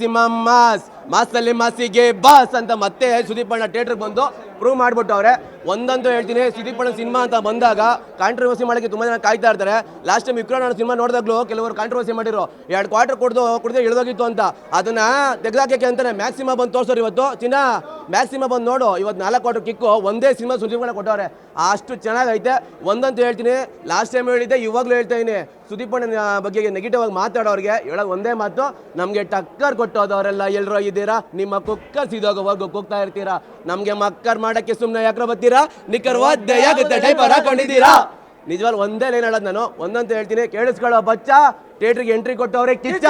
Maximum mass ಮಾಸಿಗೆ boss ಅಂತ ಮತ್ತೆ ಸುದೀಪಣ್ಣ ಅಣ್ಣ ಥಿಯೇಟರ್ಗೆ ಬಂದು ಪ್ರೂವ್ ಮಾಡ್ಬಿಟ್ಟವ್ರೆ ಒಂದಂತೂ ಹೇಳ್ತೀನಿ ಸುದೀಪಣ್ಣ ಸಿನಿಮಾ ಅಂತ ಬಂದಾಗ ಕಾಂಟ್ರವರ್ಸಿ ಮಾಡೋಕ್ಕೆ ತುಂಬ ಜನ ಕಾಯ್ತಾ ಇರ್ತಾರೆ. ಲಾಸ್ಟ್ ಟೈಮ್ ಅಣ್ಣ ಸಿನಿಮಾ ನೋಡಿದಾಗಲೂ ಕೆಲವರು ಕಾಂಟ್ರವರ್ಸಿ ಮಾಡಿರೋ ಎರಡು ಕ್ವಾರ್ಟರ್ ಕೊಡ್ದು, ಕುಡ್ದು ಇಳಿದೋಗಿತ್ತು ಅಂತ. ಅದನ್ನ ತೆಗೆದಾಕಕ್ಕೆ ಅಂತಾನೆ ಮ್ಯಾಕ್ಸಿಮ ಬಂದು ತೋರ್ಸೋರು ಇವತ್ತು. ಚಿನ್ನ ಮ್ಯಾಕ್ಸಿಮ ಬಂದು ನೋಡು, ಇವತ್ತು ನಾಲ್ಕು ಕ್ವಾರ್ಟರ್ ಕಿಕ್ಕು ಒಂದೇ ಸಿನಿಮಾ ಸುದೀಪ್ ಅಣ್ಣ ಕೊಟ್ಟವ್ರೆ. ಅಷ್ಟು ಚೆನ್ನಾಗೈತೆ. ಒಂದಂತೂ ಹೇಳ್ತೀನಿ ಲಾಸ್ಟ್ ಟೈಮ್ ಹೇಳಿದ್ದೆ, ಇವಾಗಲೂ ಹೇಳ್ತಾ ಇದೀನಿ. ಸುದೀಪ್ ಅಣ್ಣನ ಬಗ್ಗೆ ನೆಗೆಟಿವ್ ಆಗಿ ಮಾತಾಡೋರಿಗೆ ಹೇಳೋದು ಒಂದೇ ಮಾತು, ನಮಗೆ ಟಕ್ಕರ್ ಕೊಟ್ಟೋದವರೆಲ್ಲ ಎಲ್ಲರೂ ಇದ್ದೀರಾ? ನಿಮ್ಮ ಕುಕ್ಕರ್ ಸಿದೋಗೋವರೆಗೂ ಹೋಗ್ತಾ ಇರ್ತೀರಾ? ನಮಗೆ ಮಕ್ಕರ್ ಮಾಡಕ್ಕೆ ಸುಮ್ಮನೆ ಯಾಕ್ರ ಬರ್ತೀರಾ? ನಿಕ್ಕರ್ ಒದ್ದೆ ಆಗುತ್ತೆ ಡೈಪರ್ ಹಾಕೊಂಡಿದ್ದೀರಾ? ನಿಜವಾಗ್ಲೂ ಒಂದೇ ಲೈನ್ ಹೇಳೋದು ನಾನು. ಒಂದಂತ ಹೇಳ್ತೀನಿ, ಕೇಳಿಸ್ಕೊಳ್ಳೋ ಬಚ್ಚ ಥಿಯೇಟ್ರಿಗೆ ಎಂಟ್ರಿ ಕೊಟ್ಟವ್ರೆ ಕಿಚ್ಚ.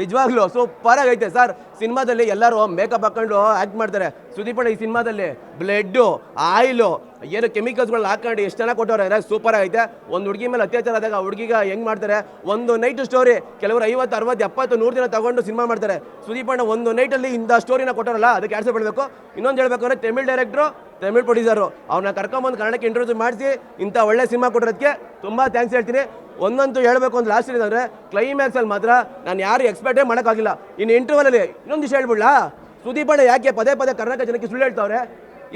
ನಿಜವಾಗ್ಲೂ ಸೂಪರ್ ಆಗೈತೆ ಸರ್. ಸಿನಿಮಾದಲ್ಲಿ ಎಲ್ಲರೂ ಮೇಕಪ್ ಹಾಕೊಂಡು ಆ್ಯಕ್ಟ್ ಮಾಡ್ತಾರೆ. ಸುದೀಪ್ ಅಣ್ಣ ಈ ಸಿನಿಮಾದಲ್ಲಿ ಬ್ಲಡ್ಡು ಆಯಿಲು ಏನು ಕೆಮಿಕಲ್ಸ್ಗಳನ್ನ ಹಾಕೊಂಡು ಎಷ್ಟು ಜನ ಕೊಟ್ಟವ್ರೆ ಸೂಪರ್ ಆಗೈತೆ. ಒಂದು ಹುಡುಗಿ ಮೇಲೆ ಅತ್ಯಾಚಾರ ಆದಾಗ ಹುಡುಗಿಗ ಹೆಂಗ್ ಮಾಡ್ತಾರೆ? ಒಂದು ನೈಟ್ ಸ್ಟೋರಿ ಕೆಲವರು ಐವತ್ತು, ಅರವತ್ತು, ಎಪ್ಪತ್ತು, ನೂರು ದಿನ ತಗೊಂಡು ಸಿನಿಮಾ ಮಾಡ್ತಾರೆ. ಸುದೀಪ್ ಅಣ್ಣ ಒಂದು ನೈಟಲ್ಲಿ ಇಂಥ ಸ್ಟೋರಿನ ಕೊಟ್ಟಾರಲ್ಲ, ಅದಕ್ಕೆ ಆಡ್ಸ ಬಿಡಬೇಕು ಇನ್ನೊಂದು ಹೇಳ್ಬೇಕು ಅಂದ್ರೆ ತಮಿಳ್ ಡೈರೆಕ್ಟ್ರು ತಮಿಳ್ ಪ್ರೊಡ್ಯೂಸರು ಅವ್ರನ್ನ ಕರ್ಕೊಂಬಂದು ಕನ್ನಡಕ್ಕೆ ಇಂಟ್ರೊಡ್ಯೂಸ್ ಮಾಡಿಸಿ, ಇಂಥ ಒಳ್ಳೆ ಸಿನಿಮಾ ಕೊಟ್ಟಿರೋದಕ್ಕೆ ತುಂಬ ಥ್ಯಾಂಕ್ಸ್ ಹೇಳ್ತೀನಿ. ಒಂದಂತೂ ಹೇಳಬೇಕು ಅಂತ ಲಾಸ್ಟ್ ಅಂದರೆ ಕ್ಲೈಮ್ಯಾಕ್ಸಲ್ಲಿ ಮಾತ್ರ ನಾನು ಯಾರು ಎಕ್ಸ್ಪೆಕ್ಟೇ ಮಾಡೋಕ್ಕಾಗಿಲ್ಲ. ಇನ್ನು ಇಂಟರ್ವಲಲ್ಲಿ ಇನ್ನೊಂದು ವಿಷಯ ಹೇಳ್ಬಿಡ್ಲಾ? ಸುದೀಪ್ ಯಾಕೆ ಪದೇ ಪದೇ ಕರ್ನಾಟಕ ಜನಕ್ಕೆ ಸುಳ್ಳು ಹೇಳ್ತಾವ್ರೆ?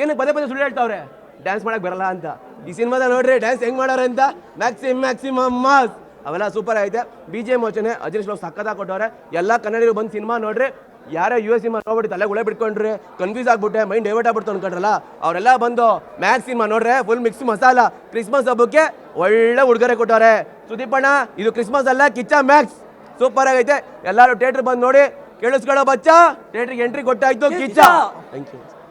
ಏನಕ್ಕೆ ಪದೇ ಪದೇ ಸುಳ್ಳು ಹೇಳ್ತಾವ್ರೆ? ಡ್ಯಾನ್ಸ್ ಮಾಡೋಕ್ಕೆ ಬರಲ್ಲ ಅಂತ. ಈ ಸಿನಿಮಾದ ನೋಡ್ರಿ ಡ್ಯಾನ್ಸ್ ಹೆಂಗೆ ಮಾಡೋರೆ ಅಂತ? ಮ್ಯಾಕ್ಸಿಮ್ ಮ್ಯಾಕ್ಸಿಮಮ್ ಮಾಸ್ ಅವೆಲ್ಲ ಸೂಪರ್ ಆಗಿದೆ ಬಿ ಜೆ ಮೋಚನೆ ಅಜೀಶ್ ಶ್ಲೋಕ್ ಸಕ್ಕತ್ತಾಗಿ ಕೊಟ್ಟವ್ರೆ. ಎಲ್ಲ ಕನ್ನಡಿಗರು ಬಂದು ಸಿನಿಮಾ ನೋಡ್ರಿ. ಯಾರೇ ಯು ಎಸ್ ಸಿನಿಮಾ ನೋಡ್ಬಿಟ್ಟು ತಲೆ ಗುಳೆ ಬಿಟ್ಕೊಂಡ್ರಿ ಕನ್ಫ್ಯೂಸ್ ಆಗ್ಬಿಟ್ಟೆ ಮೈಂಡ್ ಡೈವರ್ಟ್ ಆಗ್ಬಿಡ್ತು ಅನ್ಕೊಂಡ್ರಲ್ಲ ಅವರೆಲ್ಲ ಬಂದು ಮ್ಯಾಕ್ಸ್ ಸಿನಿಮಾ ನೋಡ್ರೆ ಫುಲ್ ಮಿಕ್ಸ್ ಮಸಾಲ ಕ್ರಿಸ್ಮಸ್ ಹಬ್ಬಕ್ಕೆ ಒಳ್ಳೆ ಉಡುಗೊರೆ ಕೊಟ್ಟವ್ರೆ. ಸುದೀಪಣ್ಣ ಇದು ಕ್ರಿಸ್ಮಸ್ ಅಲ್ಲ ಕಿಚ್ಚ ಮ್ಯಾಕ್ಸ್. ಸೂಪರ್ ಆಗೈತೆ. ಎಲ್ಲರೂ ಥಿಯೇಟರ್ ಬಂದು ನೋಡಿ ಕೇಳಿಸ್ಕೊಳ್ಳೋ ಬಚ್ಚ. ಥಿಯೇಟ್ರಿಗೆ ಎಂಟ್ರಿ ಕೊಟ್ಟಾಯ್ತು ಕಿಚ್ಚ. Thank you